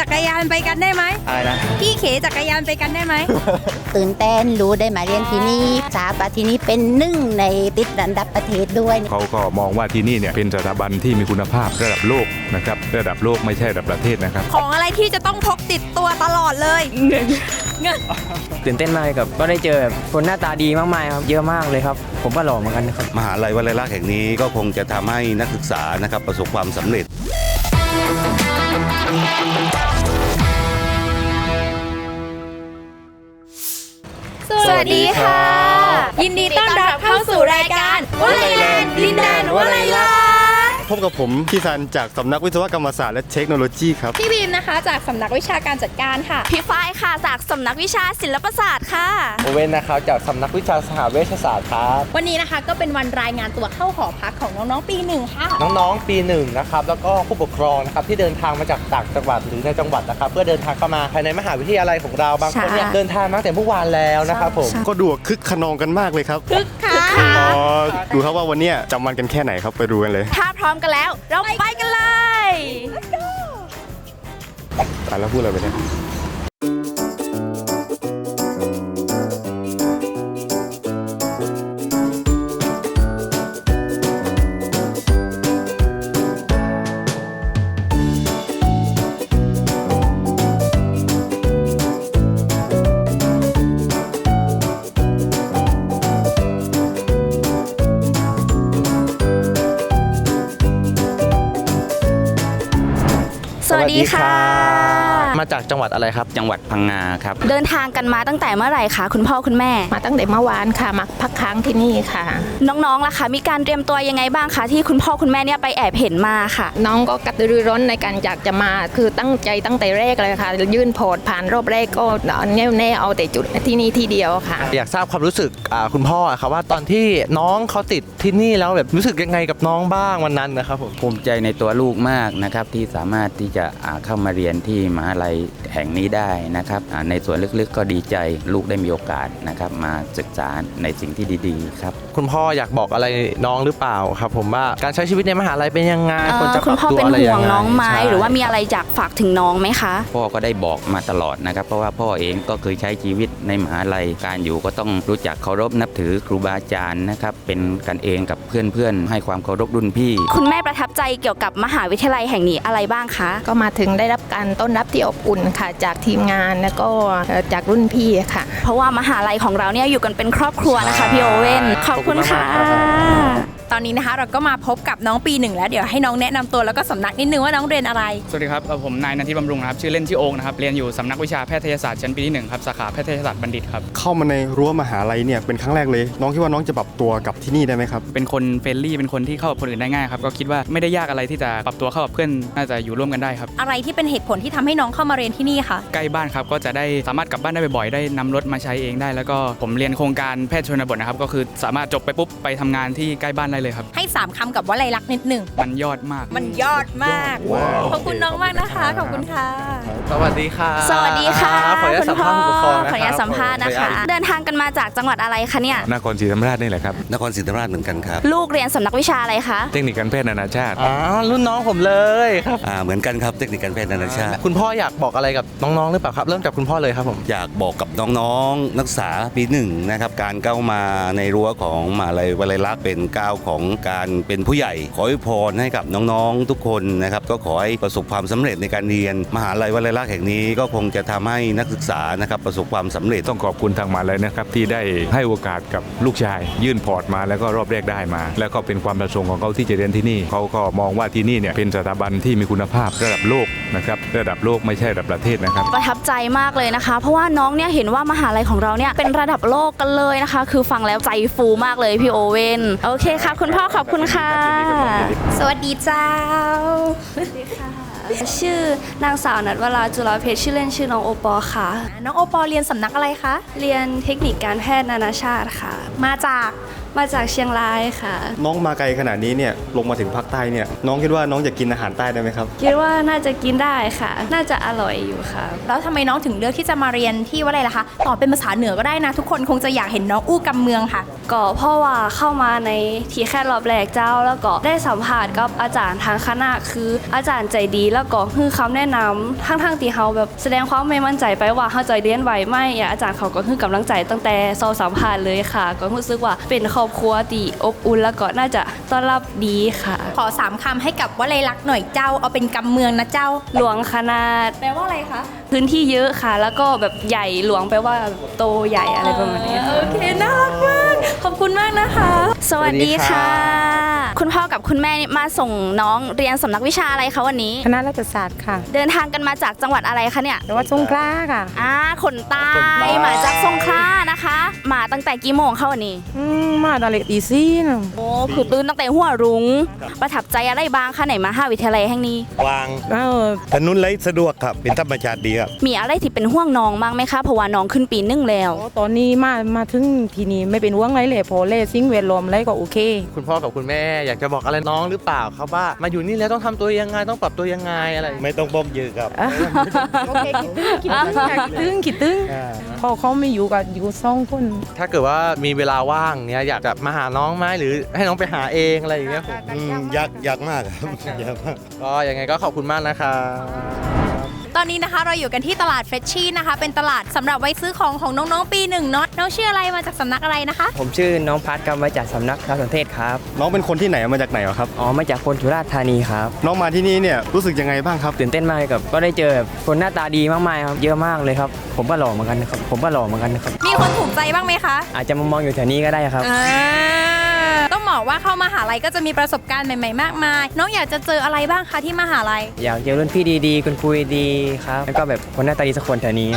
จักรยานไปกันได้ไหมอะไรนะ พี่เขจักรยานไปกันได้ไหม ตื่นเต้นรู้ได้มาเรียนที่นี่ทราบว่าที่นี่เป็นหนึ่งในติดอันดับประเทศด้วย เขาก็มองว่าที่นี่เนี่ยเป็นสถาบันที่มีคุณภาพระดับโลกนะครับระดับโลกไม่ใช่ระดับประเทศนะครับ ของอะไรที่จะต้องพกติดตัวตลอดเลยเงินเงินตื่นเต้นมากเลยกับก็ได้เจอแบบคนหน้าตาดีมากมายครับเยอะมากเลยครับ ผมก็หล่อเหมือนกันนะครับมหาลัยวลัยลักษณ์แห่งนี้ก็คงจะทำให้นักศึกษานะครับประสบความสำเร็จ สวัสดีค่ะ ยินดีต้อนรับเข้าสู่รายการวลัยแลนด์ดินแดนวลัยลักษณ์ พบกับผมพี่ซันจากสำนักวิศวกรรมศาสตร์และเทคโนโลยีครับ พี่บีมนะคะ จากสำนักวิชาการจัดการค่ะ พี่ฝ้ายค่ะ จากสำนักวิชาศิลปศาสตร์ค่ะ โอเว่นนะครับจากสำนักวิชาสหเวชศาสตร์ครับ วันนี้นะคะก็เป็นวันรายงานตัวเข้าหอพักของน้องๆ ปีหนึ่งค่ะ น้องๆ ปีหนึ่งนะครับ แล้วก็ผู้ปกครองนะครับที่เดินทางมาจากต่างจังหวัดหรือในจังหวัดนะครับ เพื่อเดินทางเข้ามาภายในมหาวิทยาลัยของเรา บางคนเนี่ยใช่เดินทางมาตั้งแต่เมื่อวานแล้วนะครับผม ก็ดูคึกขนองกันมากเลยครับคึกค่ะอ๋อดูครับว่าวันเนี้ยจำวันกันแค่ไหนครับไปดูกันเลยถ้าพร้อมกันแล้ว เราไปกันเลย อะแล้วพูดอะไรไปเนี่ยีค่ะ จากจังหวัดอะไรครับ จังหวัดพังงาครับ เดินทางกันมาตั้งแต่เมื่อไหร่คะคุณพ่อคุณแม่ มาตั้งแต่เมื่อวานค่ะมาพักค้างที่นี่ค่ะ น้องๆล่ะคะมีการเตรียมตัวยังไงบ้างคะที่คุณพ่อคุณแม่เนี่ยไปแอบเห็นมาค่ะ น้องก็กระตือรือร้นในการอยากจะมาคือตั้งใจตั้งแต่แรกเลยค่ะ ยื่นโพอร์ตผ่านรอบแรกก็แน่วแน่เอาแต่จุดที่นี่ที่เดียวค่ะ อยากทราบความรู้สึกอ่าคุณพ่ออะครับว่าตอนที่น้องเขาติดที่นี่แล้วแบบรู้สึกยังไงกับน้องบ้างวันนั้นนะครับผมภูมิใจในตัวลูกมากนะครับที่สามารถที่จะอ่าเข้ามาเรียนที่มหาลัยแห่งนี้ได้นะครับอ่าในส่วนลึกๆก็ดีใจลูกได้มีโอกาสนะครับมาศึกษาในสิ่งที่ดีๆครับคุณพ่ออยากบอกอะไรน้องหรือเปล่าครับ ผมว่าการใช้ชีวิตในมหาลัยเป็นยังไงเอ่ควรอจะคุณพ่อปรับตัวเป็นอะไรห่วยังงไงน้องไหมใช่หรือว่ามีอะไรอยากฝากถึงน้องไหมคะ พ่อก็ได้บอกมาตลอดนะครับ เพราะว่าพ่อเองก็เคยใช้ชีวิตในมหาลัยการอยู่ก็ต้องรู้จักเคารพนับถือครูบาอาจารย์นะครับเป็นกันเองกับเพื่อนๆ ให้ความเคารพรุ่นพี่ คุณแม่ประทับใจเกี่ยวกับมหาวิทยาลัยแห่งนี้อะไรบ้างคะ ก็มาถึงได้รับการต้อนรับที่อบอุ่นค่ะ จากทีมงานแล้วก็เอ่อจากรุ่นพี่ค่ะ เพราะว่ามหาลัยของเราเนี่ยอยู่กันเป็นครอบครัวนะคะพี่โอเว่นขอบคุณค่ะ ตอนนี้นะคะ เราก็มาพบกับน้องปีหนึ่งแล้วเดี๋ยวให้น้องแนะนำตัวแล้วก็สำนักนิดนึงว่าน้องเรียนอะไร สวัสดีครับเอ่อผมนายนันทิบำรุงนะครับชื่อเล่นชื่อโองนะครับเรียนอยู่สำนักวิชาแพทยศาสตร์ชั้นปีที่หนึ่งครับสาขาแพทยศาสตร์บัณฑิตครับเข้ามาในรั้วมหาลัยเนี่ยเป็นครั้งแรกเลย น้องคิดว่าน้องจะปรับตัวกับที่นี่ได้ไหมครับ เป็นคนเฟรนลี่เป็นคนที่เข้ากับคนอื่นได้ง่ายครับก็คิดว่าไม่ได้ยากอะไรที่จะปรับตัวเข้ากับเพื่อนน่าจะอยู่ร่วมกันได้ครับอะไรที่เป็นเหตุผลที่ทำให้น้องเข้ามาเรียนที่นี่คะใกล้บ้านครับก็จะได้สามารถกลับบ้านได้บ่อยๆได้นำรถมาใช้เองได้ แล้วก็ผมเรียนโครงการแพทย์ชนบทนะครับก็คือสามารถจบไปปุ๊บไปทำงานที่ใกล้บ้านได้เลยครับ ให้สามคำกับวลัยลักษณ์นิดหนึ่ง มันยอดมาก มันยอดมาก ขอบคุณน้องมากนะคะ ขอบคุณค่ะ สวัสดีค่ะสวัสดีค่ะขออนุญาตคุสัณมพ่อภาษณ์ผู้ปกครองขออนุญาตสัมภาษณ์นะคะ เดินทางกันมาจากจังหวัดอะไรคะเนี่ย นครศรีธรรมราชนี่แหละครับ นครศรีธรรมราชเหมือนกันครับลูกเรียนสำนักวิชาอะไรคะ เทคนิคการแพทย์นานาชาติ อ๋อรุ่นน้องผมเลยครับ อ่าเหมือนกันครับเทคนิคการแพทย์นานาชาติ คุณพ่ออยากบอกอะไรกับน้องๆหรือเปล่าครับ เริ่มจากคุณพ่อเลยครับผม อยากบอกกับน้องๆนักศึกษาปีหนึ่งนะครับ การก้าวมาในรั้วของมหาลัยวลัยลักษณ์เป็นก้าวของการเป็นผู้ใหญ่ ขออวยพรให้กับน้องๆทุกคนนะครับก็ขอให้ประสบความสำเร็จในการเรียน มหาลัยวลัยลักษณ์แห่งนี้ก็คงจะทำให้นักศึกษานะครับประสบความสำเร็จต้องขอบคุณทางมหาลัยนะครับที่ได้ให้โอกาสกับลูกชาย ยื่นพอร์ตมาแล้วก็รอบแรกได้มา แล้วก็เป็นความประสงค์ของเขาที่จะเรียนที่นี่เขาก็มองว่าที่นี่เนี่ยเป็นสถาบันที่มีคุณภาพระดับโลกนะครับระดับโลกไม่ใช่ระดับประเทศนะครับประทับใจมากเลยนะคะ เพราะว่าน้องเนี่ยเห็นว่ามหาลัยของเราเนี่ยเป็นระดับโลกกันเลยนะคะ คือฟังแล้วใจฟูมากเลยพี่โอเว่นโอเคค่ะคุณพ่อขอบคุณค่ะ สวัสดีเจ้า ชื่อนางสาวนัทวราจุฬาเพชรชื่อเล่นชื่อน้องโอปอค่ะ น้องโอปอเรียนสำนักอะไรคะ เรียนเทคนิคการแพทย์นานาชาติค่ะ มาจาก มาจากเชียงรายค่ะ น้องมาไกลขนาดนี้เนี่ยลงมาถึงภาคใต้เนี่ยน้องคิดว่าน้องจะกินอาหารใต้ได้ไหมครับ คิดว่าน่าจะกินได้ค่ะ น่าจะอร่อยอยู่ค่ะ แล้วทำไมน้องถึงเลือกที่จะมาเรียนที่วัดอะไรล่ะคะตอบเป็นภาษาเหนือก็ได้นะ ทุกคนคงจะอยากเห็นน้องอู้กำเมืองค่ะ ก็เพราะว่าเข้ามาในทีแค่รอบแรกเจ้า แล้วก็ได้สัมผัสกับอาจารย์ทางคณะคืออาจารย์ใจดีแล้วก็คือคำแนะนำทั้งๆที่เขาแบบแสดงความไม่มั่นใจไปว่าเขาจะเรียนไหวไหมอย่างอาจารย์เขาก็คือกำลังใจตั้งแต่ซอสัมภาษณ์เลยค่ะ ก็รู้สึกว่าเป็นครอบครัวที่อบอุ่นแล้วก็น่าจะต้อนรับดีค่ะขอสามคำให้กับวัดไรลักษณ์หน่อยเจ้า เอาเป็นกำเมืองนะเจ้า หลวงขนาด แปลว่าอะไรคะพื้นที่เยอะค่ะ แล้วก็แบบใหญ่หลวงแปลว่าโตใหญ่อะไรประมาณนี้ค่ะ โอเค น่ารักมาก ขอบคุณมากนะคะ สวัสดีค่ะสวัสดีคุณพ่อกับคุณแม่มาส่งน้องเรียนสำนักวิชาอะไรคะวันนี้ คณะรัฐศาสตร์ค่ะเดินทางกันมาจากจังหวัดอะไรคะเนี่ยจังหวัดสงขลาค่ะ อ่าขนใต้ขนใต้มาจากสงขลานะคะ มาตั้งแต่กี่โมงคะวันนี้ อืมมาตอนเล็กตีซี่นะโอ้คือตื่นตั้งแต่หัวรุง้งประทับใจอะไรบ้างคะไหนมหาวิทยาลัยแห่งนี้ วางเออถนนไรสะดวกครับ เป็นธรรมชาติดีครับ มีอะไรที่เป็นห่วงน้องบ้างไหมคะเพราะว่าน้องขึ้นปีหนึ่งแล้วโอ้ตอนนี้มามาถึงทีนี้ไม่เป็นห่วงไรเลยพอเล่สิ่งแวดล้อมอะไรก็โอเค คุณพ่อกับคุณแม่อยากจะบอกอะไรน้องหรือเปล่าครับว่า มาอยู่นี่แล้วต้องทำตัวยังไงต้องปรับตัวยังไงอะไรอย่างเงี้ยไม่ต้องบอกเยอะครับโอเคคิดตึ้งคิดตึ้งคิดตึ้งพอเขาไม่อยู่กับอยู่สองคน ถ้าเกิดว่ามีเวลาว่างเนี้ยอยากจะมาหาน้องไหมหรือให้น้องไปหาเองอะไรอย่างเงี้ยผมอืมยากยากมากครับยากมาก ก็ยังไงก็ขอบคุณมากนะครับ ตอนนี้นะคะเราอยู่กันที่ตลาดเฟชชี่นะคะ เป็นตลาดสำหรับไว้ซื้อของของน้องๆปีหนึ่งเนาะน้องชื่ออะไรมาจากสำนักอะไรนะคะ ผมชื่อน้องพัดครับมาจากสำนักข่าวสันเทศครับ น้องเป็นคนที่ไหนมาจากไหนเหรอครับอ๋อมาจากคนสุราษฎร์ธานีครับ น้องมาที่นี่เนี่ยรู้สึกยังไงบ้างครับตื่นเต้นมากเลยกับ ก็ได้เจอแบบคนหน้าตาดีมากมายครับเยอะมากเลยครับ ผมก็หล่อเหมือนกันนะครับผมก็หล่อเหมือนกันนะครับมีคนถูกใจบ้างไหมคะ อาจจะมามองอยู่แถวนี้ก็ได้ครับอ่าต้อง บอกว่าเข้ามาหาลัยก็จะมีประสบการณ์ใหม่ ๆ มากมาย น้องอยากจะเจออะไรบ้างคะที่มหาลัยอยากเจอรุ่นพี่ดีๆ คุณครูดีๆครับ แล้วก็แบบคนหน้าตาดีสักคนแถวนี้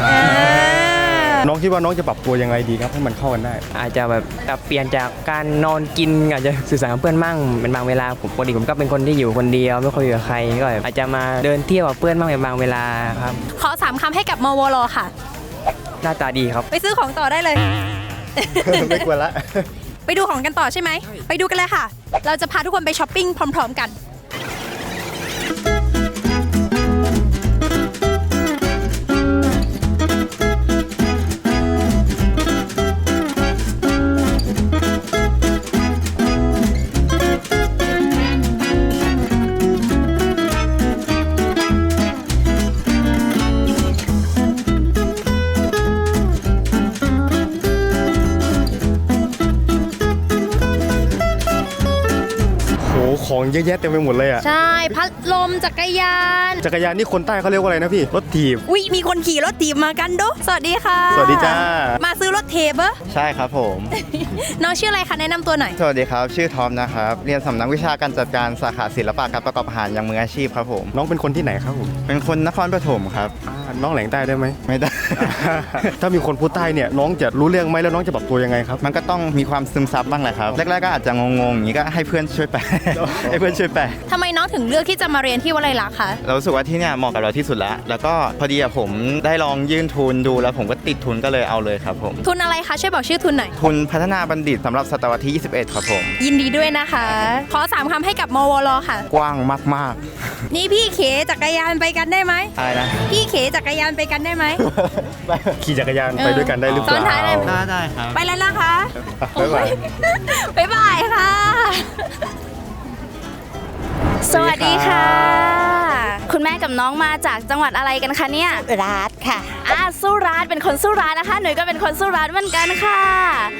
น้องคิดว่าน้องจะปรับตัวยังไงดีครับให้มันเข้ากันได้ อาจจะแบบปรับเปลี่ยนจากการนอนกินอาจจะสื่อสารกับเพื่อนมั่งเป็นบางเวลาผมปกติผมก็เป็นคนที่อยู่คนเดียวไม่ค่อยอยู่กับใครก็แบบอาจจะมาเดินเที่ยวกับเพื่อนบ้างเป็นบางเวลาครับ ขอสามคำให้กับมวรค่ะ หน้าตาดีครับ ไปซื้อของต่อได้เลย ไม่กลัวละ ไปดูของกันต่อใช่ไหม ไปดูกันเลยค่ะ เราจะพาทุกคนไปช้อปปิ้งพร้อม ๆ กัน ของเยอะแยะเต็มไปหมดเลยอะใช่ พัดลมจักรยาน จักรยานนี่คนใต้เขาเรียกว่าอะไรนะพี่ รถถีบ อุ๊ยมีคนขี่รถถีบมากันดูสวัสดี ค่ะ สวัสดีจ้า มาซื้อรถเทปเหรอใช่ครับผม น้องชื่ออะไรคะแนะนำตัวหน่อย สวัสดีครับ ชื่อทอมนะครับ เรียนสำนักวิชาการจัดการสาขาศิลปะการประกอบอาหารอย่างมืออาชีพครับผม น้องเป็นคนที่ไหนครับผมเป็นคนนครปฐมครับ อ่าน้องแหลงใต้ได้ไหม ไม่ได้ ถ้ามีคนพูดใต้เนี่ยน้องจะรู้เรื่องไหมแล้วน้องจะปรับตัวยังไงครับ มันก็ต้องมีความซึมซับบ้างแหละครับแรกๆก็อาจจะงงๆอย่างนี้ก็ให้เพื่อนช่วยแปล ให้เพื่อนช่วยแปล ทำไมน้องถึงเลือกที่จะมาเรียนที่วัดไรลักษณ์คะ เรารู้สึกว่าที่เนี่ยเหมาะกับเราที่สุดแล้ว แล้วก็พอดีอะผมได้ลองยื่นทุนดูแล้วผมก็ติดทุนก็เลยเอาเลยครับผม ทุนอะไรคะช่วยบอกชื่อทุนหน่อย ทุนพัฒนาบัณฑิตสำหรับศตวรรษที่ 21 ครับผม ยินดีด้วยนะคะ ขอสามคำให้กับมวรค่ะ กว้างมากนี่พี่เขจักรยานไปกันได้ไหม ๆอะไรนะ พี่เขจักรยานไปกันได้ไหม ขี่จักรยานไปด้วยกันได้หรือเปซ้อล่านท้ายได้ไหมได้ได้ครับ ไปแล้วนะคะบ๊ายบายบ๊ายบายค่ะ สวัสดีค่ะ คุณแม่กับน้องมาจากจังหวัดอะไรกันคะเนี่ยราดค่ะอ่าสุราษฎร์เป็นคนสุราษฎร์นะคะ หนูก็เป็นคนสุราษฎร์เหมือนกันค่ะ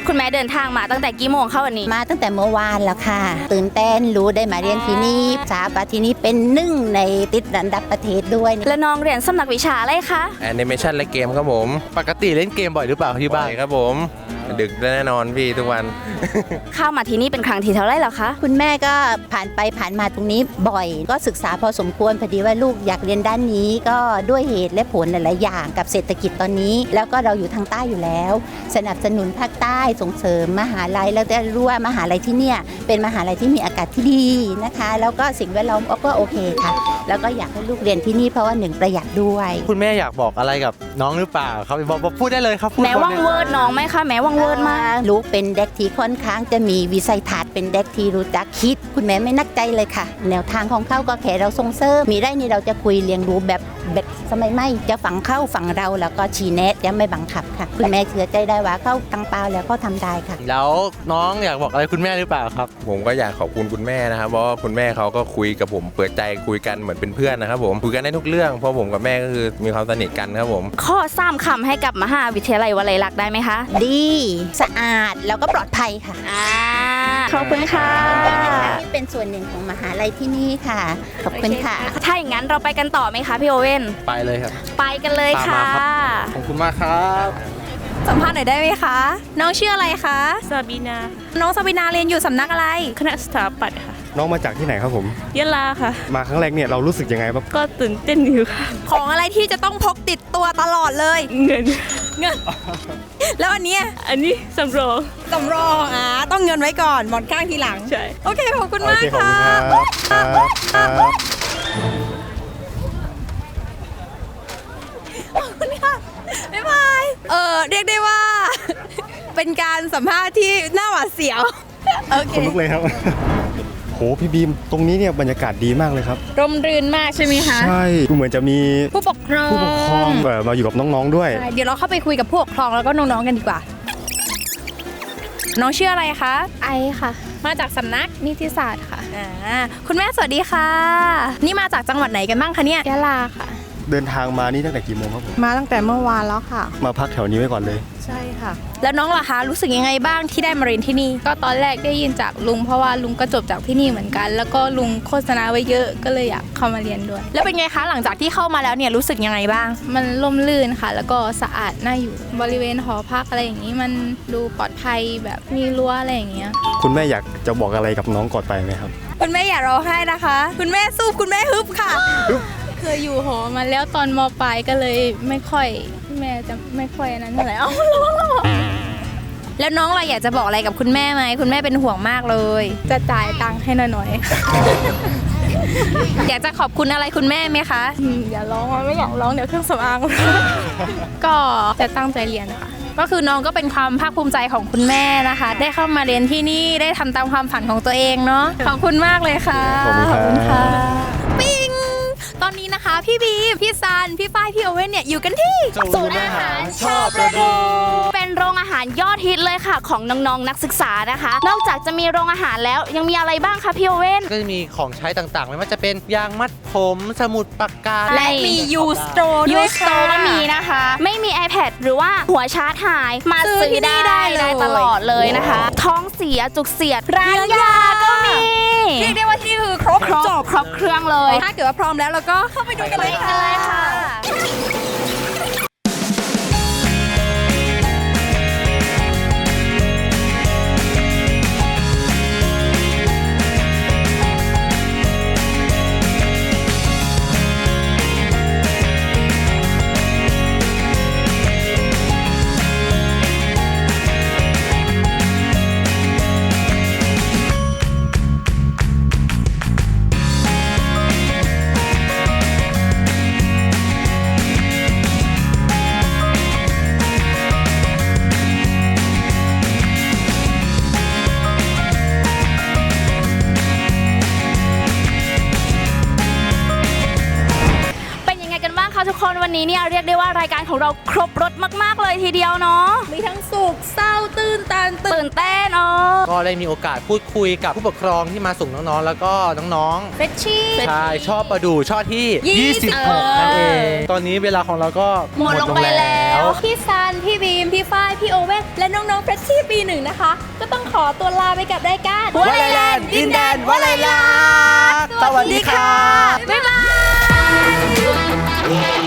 คุณแม่เดินทางมาตั้งแต่กี่โมงคะวันนี้ มาตั้งแต่เมื่อวานแล้วค่ะ ตื่นเต้นรู้ได้มาเรียนที่นี่สาปาที่นี่เป็นหนึ่งในติดอันดับประเทศด้วยแล้วน้องเรียนสำนักวิชาอะไรคะแอนิเมชันและเกมครับผม ปกติเล่นเกมบ่อยหรือเปล่าที่บ้านครับผม ดึกแน่นอนพี่ทุกวัน เข้ามาที่นี่เป็นครั้งที่เท่าไหรแล้วคะคุณแม่ก็ผ่านไปผ่านมาตรงนี้บ่อย ก็ศึกษาพอสมควรพอดีว่าลูกอยากเรียนด้านนี้ ก็ด้วยเหตุและผลหลายๆอย่างกับเศรษฐกิจตอนนี้ แล้วก็เราอยู่ทางใต้อยู่แล้ว สนับสนุนภาคใต้ส่งเสริมมหาลัยแล้วได้รู้ว่ามหาลัยที่เนี่ยเป็นมหาลัยที่มีอากาศที่ดีนะคะ แล้วก็สิ่งแวดล้อมก็โอเคค่ะ แล้วก็อยากให้ลูกเรียนที่นี่เพราะว่าหนึ่งประหยัดด้วย คุณแม่อยากบอกอะไรกับน้องหรือเปล่าครับบอกบอกพูดได้เลยครับพูดแม้ว่างก่อนลยเวิร์ดน้องไหมคะแม้ว่างเวิร์ดมากลูกเป็นเด็กที่ค่อนข้างจะมีวิสัยทัศน์เป็นเด็กที่รู้จักคิด คุณแม่ไม่นักใจเลยค่ะ แนวทางของเขาก็แค่เราส่งเสริมมีได้นี่เราจะคุยเรียงรู้แบบแบบสมัยใหม่จะฝังเข้าฝังเราแล้วก็ชี้แนะจะไม่บังคับค่ะ คุณแม่เชื่อใจได้ว่าเขาตั้งเป้าแล้วก็ทำได้ค่ะ แล้วน้องอยากบอกอะไรคุณแม่หรือเปล่าครับ ผมก็อยากขอบคุณคุณแม่นะครับเพราะว่าคุณแม่เขาก็คุยกับผมเปิดใจคุยกันเหมือนเป็นเพื่อนนะครับผมคุยกันได้ทุกเรื่องเพราะผมกับแม่ก็คือมีความสนิทกันครับผมข้อสามคำให้กับมหาวิทยาลัยวลัยลักษณ์ได้ไหมคะ ดี สะอาดแล้วก็ปลอดภัยค่ะอ่าขอบคุณค่ะที่เป็นส่วนหนึ่งของมหาลัยที่นี่ค่ะ ขอบคุณค่ะ ถ้าอย่างนั้นเราไปกันต่อไหมคะพี่โอเว่น ไปเลยครับ ไปกันเลยค่ะตามมาครับขอบคุณมากครับสัมภาษณ์หน่อยได้ไหมคะ น้องชื่ออะไรคะ ซาบีนา น้องซาบีนาเรียนอยู่สำนักอะไร คณะสถาปัตย์ค่ะ น้องมาจากที่ไหนครับผม ยะลาค่ะ มาครั้งแรกเนี่ยเรารู้สึกยังไงบ้างก็ตื่นเต้นอยู่ค่ะ ของอะไรที่จะต้องพกติดตัวตลอดเลย เงิน เงิน แล้วอันเนี้ยอันนี้สำรอง สำรองอ่าต้องเงินไว้ก่อนหมอนข้างทีหลัง ใช่ โอเค ขอบคุณมากโอเคขอบค่ะ คุณครับครับครับ ขอบคุณค่ะ บ๊ายบาย เออเรียกได้ว่า เป็นการสัมภาษณ์ที่น่าหวาดเสียว โอเคคนลุกเลยครับ โหพี่บีมตรงนี้เนี่ยบรรยากาศดีมากเลยครับ ร่มรื่นมากใช่ไหมคะ ใช่ดูเหมือนจะมีผู้ปกครองผู้ปกครองเอ่อมาอยู่กับน้องๆด้วย ใช่เดี๋ยวเราเข้าไปคุยกับผู้ปกครองแล้วก็น้องๆกันดีกว่า น้องชื่ออะไรคะ ไอค่ะ มาจากสำนักนิติศาสตร์ค่ะอ่าคุณแม่สวัสดีค่ะ นี่มาจากจังหวัดไหนกันบ้างคะเนี่ย ยะลาค่ะ เดินทางมานี่ตั้งแต่กี่โมงครับผมมาตั้งแต่เมื่อวานแล้วค่ะ มาพักแถวนี้ไว้ก่อนเลย ใช่ค่ะ แล้วน้องล่ะคะรู้สึกยังไงบ้างที่ได้มาเรียนที่นี่ ก็ตอนแรกได้ยินจากลุงเพราะว่าลุงก็จบจากที่นี่เหมือนกัน แล้วก็ลุงโฆษณาไว้เยอะก็เลยอยากเข้ามาเรียนด้วย แล้วเป็นไงคะหลังจากที่เข้ามาแล้วเนี่ยรู้สึกยังไงบ้าง มันร่มรื่นค่ะ แล้วก็สะอาดน่าอยู่ บริเวณหอพักอะไรอย่างนี้มันดูปลอดภัยแบบมีรั้วอะไรอย่างเงี้ย คุณแม่อยากจะบอกอะไรกับน้องก่อนไปไหมครับ คุณแม่อย่าร้องไห้นะคะ คุณแม่สู้คุณแม่ฮึบค่ะ เคยอยู่หอมาแล้วตอนมปลายก็เลยไม่ค่อย แม่จะไม่ค่อยนั้นเท่าไหร่เอ้าร้องแล้วเหรอแล้วน้องเราอยากจะบอกอะไรกับคุณแม่ไหมคุณแม่เป็นห่วงมากเลย จะจ่ายตังค์ให้หน่อยๆอยากจะขอบคุณอะไรคุณแม่ไหมคะอืมอย่าร้องอะไม่อยากร้องเดี๋ยวเครื่องสำอาง ก็จะตั้งใจเรียนค่ะ ก็คือน้องก็เป็นความภาคภูมิใจของคุณแม่นะคะ ได้เข้ามาเรียนที่นี่ได้ทำตามความฝันของตัวเองเนาะขอบคุณมากเลยค่ะขอบคุณครับค่ะ พี่บีมพี่ซัน พี่ฝ้าย พี่โอเว่นเนี่ยอยู่กันที่ศูนย์อาหารชอบประดูเป็นโรงอาหารยอดฮิตเลยค่ะ ของน้องๆนักศึกษานะคะ นอกจากจะมีโรงอาหารแล้วยังมีอะไรบ้างคะพี่โอเว่น ก็จะมีของใช้ต่างๆ ไม่ว่าจะเป็นยางมัดผมสมุดปากกาและมียูสโตรยูด้วยสโตค่ะก็มีนะคะ ไม่มี iPad หรือว่าหัวชาร์จหายมาซื้อซื้อที่นี่ได้ได้เลยได้ตลอดเลยนะคะ ท้องเสียจุกเสียดร้านยาก็มีเรียกได้ว่าที่นี่ คือครบครบจบครบเครื่องเลย ถ้าเกิดว่าพร้อมแล้วเราก็เข้าไปดูกันเลยค่ะ นวันนี้เนี่ยเรียกได้ว่ารายการของเราครบรถมาก ๆ เลยทีเดียวเนาะมีทั้งสุขเศร้าตื้นตันตื่นเต้นเนาะก็ได้มีโอกาสพูดคุยกับผู้ปกครองที่มาส่งน้องๆ แล้วก็น้องเฟชชี่ๆใช่ ชอบประดูช่อที่ ยี่สิบ 26 นั่นเอง ตอนนี้เวลาของเราก็หมดลงไปแล้ว พี่ซัน พี่บีม พี่ฝ้าย พี่โอเว่น และน้องๆเฟรชชี่ปีหนึ่งนะคะ ก็ต้องขอตัวลาไปกับรายการวลัยแลนด์ดินแดนวลัยลักษณ์สวัสดีค่ะ บ๊ายบาย